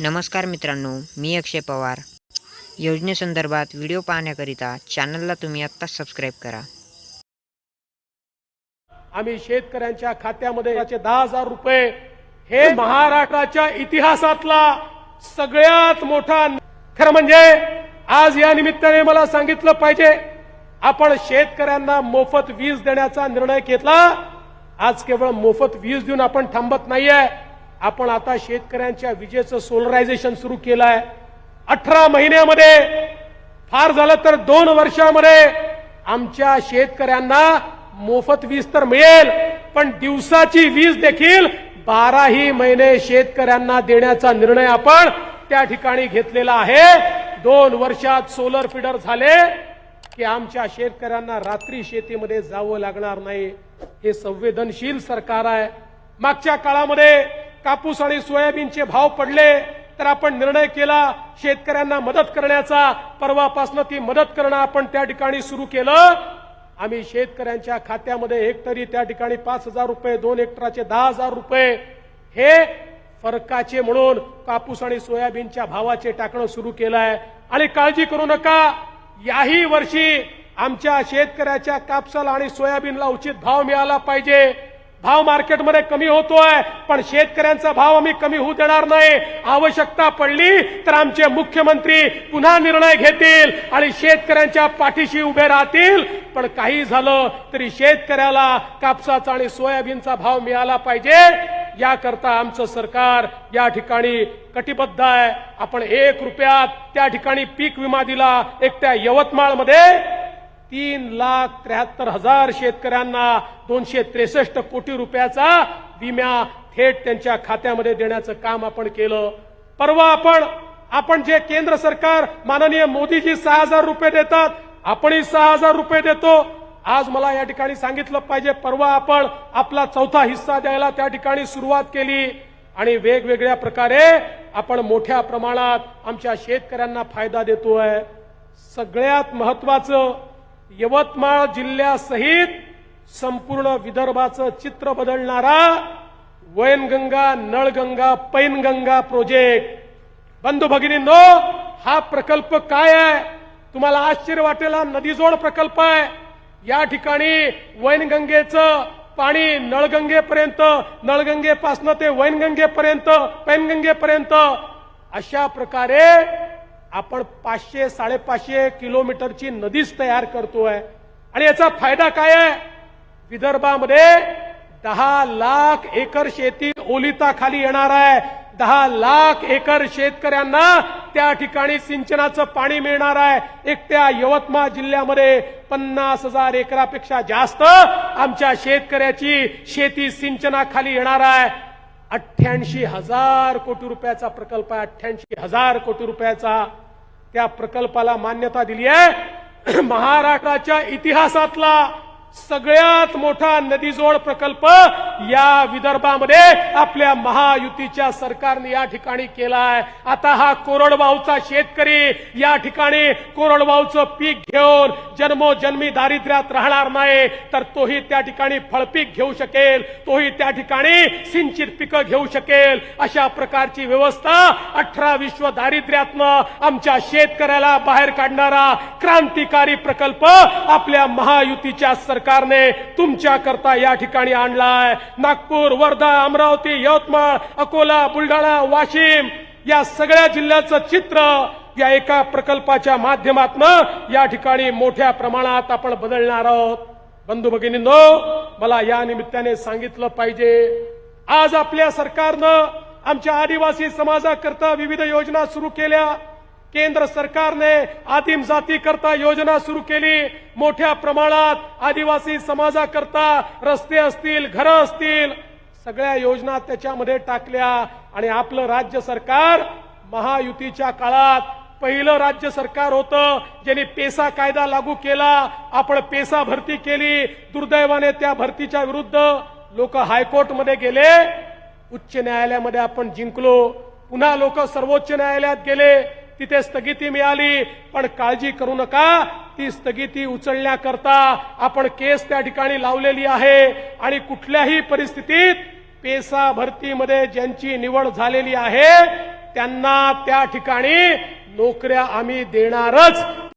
नमस्कार मित्रांनो मी अक्षय पवार. योजनेसंदर्भात व्हिडिओ पाहण्याकरिता चॅनलला तुम्ही आत्ताच सबस्क्राईब करा. आम्ही शेतकऱ्यांच्या खात्यामध्ये याचे दहा हजार रुपये हे महाराष्ट्राच्या इतिहासातला सगळ्यात मोठा खरं म्हणजे आज या निमित्ताने मला सांगितलं पाहिजे आपण शेतकऱ्यांना मोफत वीज देण्याचा निर्णय घेतला आज केवळ मोफत वीज देऊन आपण थांबत नाहीये. आपण आता शेतकऱ्यांच्या विजेचं सोलरायझेशन सुरू केलं आहे अठरा महिन्यामध्ये फार झालं तर दोन वर्षामध्ये आमच्या शेतकऱ्यांना मोफत वीज तर मिळेल पण दिवसाची वीज देखील बाराही महिने शेतकऱ्यांना देण्याचा निर्णय आपण त्या ठिकाणी घेतलेला आहे. दोन वर्षात सोलर फिडर झाले की आमच्या शेतकऱ्यांना रात्री शेतीमध्ये जावं लागणार नाही. हे संवेदनशील सरकार आहे. मागच्या काळामध्ये कापूस आणि सोयाबीनचे भाव पडले तर आपण निर्णय केला शेतकऱ्यांना मदत करण्याचा. परवापासनं ती मदत करणं आपण त्या ठिकाणी सुरू केलं. आम्ही शेतकऱ्यांच्या खात्यामध्ये हेक्टरी त्या ठिकाणी पाच हजार रुपये दोन हेक्टराचे दहा हजार रुपये. हे फरकाचे म्हणून कापूस आणि सोयाबीनच्या भावाचे टाकणं सुरू केलं आहे आणि काळजी करू नका याही वर्षी आमच्या शेतकऱ्याच्या कापसाला आणि सोयाबीनला उचित भाव मिळाला पाहिजे. भाव मार्केटमध्ये कमी होतोय पण शेतकऱ्यांचा भाव आम्ही कमी होऊ देणार नाही. आवश्यकता पडली तर आमचे मुख्यमंत्री पुन्हा निर्णय घेतील आणि शेतकऱ्यांच्या पाठीशी उभे राहतील. पण काही झालं तरी शेतकऱ्याला कापसाचा आणि सोयाबीनचा भाव मिळाला पाहिजे. याकरता आमचं सरकार या ठिकाणी कटिबद्ध आहे. आपण एक रुपयात त्या ठिकाणी पीक विमा दिला एकट्या यवतमाळमध्ये. तीन लाख त्र्याहत्तर हजार शेतकऱ्यांना दोनशे त्रेसष्ट कोटी रुपयाचा विम्या थेट त्यांच्या खात्यामध्ये देण्याचं काम आपण केलं. परवा आपण आपण जे केंद्र सरकार माननीय मोदीजी सहा हजार रुपये देतात आपणही सहा हजार रुपये देतो. आज मला या ठिकाणी सांगितलं पाहिजे परवा आपण आपला चौथा हिस्सा द्यायला त्या ठिकाणी सुरुवात केली. आणि वेगवेगळ्या प्रकारे आपण मोठ्या प्रमाणात आमच्या शेतकऱ्यांना फायदा देतोय. सगळ्यात महत्वाचं यवतमाळ जिल्ह्यासहित संपूर्ण विदर्भाचं चित्र बदलणारा वैनगंगा नळगंगा पैनगंगा प्रोजेक्ट बंधू भगिनींनो हा प्रकल्प काय आहे? तुम्हाला आश्चर्य वाटेल हा नदीजोड प्रकल्प आहे. या ठिकाणी वैनगंगेचं पाणी नळगंगेपर्यंत नळगंगेपासनं ते वैनगंगेपर्यंत पैनगंगेपर्यंत अशा प्रकारे आपण पाचशे साडेपाचशे किलोमीटरची नदीच तयार करतोय. आणि याचा फायदा काय आहे? विदर्भामध्ये दहा लाख एकर शेती ओलिताखाली येणार आहे. दहा लाख एकर शेतकऱ्यांना त्या ठिकाणी सिंचनाचं पाणी मिळणार आहे. एकट्या यवतमाळ जिल्ह्यामध्ये पन्नास हजार एकरापेक्षा जास्त आमच्या शेतकऱ्याची शेती सिंचनाखाली येणार आहे. अठ्ठ्याऐंशी हजार कोटी रुपयाचा प्रकल्प आहे. अठ्ठ्याऐंशी हजार कोटी रुपयाचा. त्या प्रकल्पाला मान्यता दिली आहे. महाराष्ट्राच्या इतिहासातला सगळ्यात मोठा नदीजोड प्रकल्प या विदर्भामध्ये आपल्या महायुतीच्या सरकारने या ठिकाणी केला आहे आता हा कोरडवाहूचा शेतकरी या ठिकाणी कोरडवाहूचं पीक घेऊन जन्मोजन्मी दारिद्र्यात राहणार नाही तर तोही त्या ठिकाणी फळपीक घेऊ शकेल तोही त्या ठिकाणी सिंचित पिकं घेऊ शकेल. अशा प्रकारची व्यवस्था अठरा विश्व दारिद्र्यातनं आमच्या शेतकऱ्याला बाहेर काढणारा क्रांतिकारी प्रकल्प आपल्या महायुतीच्या सरकारने तुमच्या करता या ठिकाणी आणलाय. नागपूर वर्धा अमरावती यवतमाळ अकोला बुलढाणा वाशिम या सगळ्या जिल्ह्याचं चित्र या एका प्रकल्पाच्या माध्यमातन या ठिकाणी मोठ्या प्रमाणात आपण बदलणार आहोत. बंधू भगिनींनो मला या निमित्ताने सांगितलं पाहिजे आज आपल्या सरकारनं आमच्या आदिवासी समाजाकरता विविध योजना सुरू केल्या. केंद्र सरकारने आदिम जाती करता योजना सुरू केली. मोठ्या प्रमाणात आदिवासी समाजाकरता रस्ते असतील घरं असतील सगळ्या योजना त्याच्यामध्ये टाकल्या. आणि आपलं राज्य सरकार महायुतीच्या काळात पहिलं राज्य सरकार होतं ज्यांनी पेसा कायदा लागू केला. आपण पेसा भरती केली. दुर्दैवाने त्या भरतीच्या विरुद्ध लोक हायकोर्टमध्ये गेले. उच्च न्यायालयामध्ये आपण जिंकलो. पुन्हा लोक सर्वोच्च न्यायालयात गेले. तिथे स्थगिती मिळाली. पण काळजी करू नका. ती स्थगिती उचलण्याकरता आपण केस त्या ठिकाणी लावलेली आहे. आणि कुठल्याही परिस्थितीत पेसा भरतीमध्ये ज्यांची निवड झालेली आहे त्यांना त्या ठिकाणी नोकऱ्या आम्ही देणारच.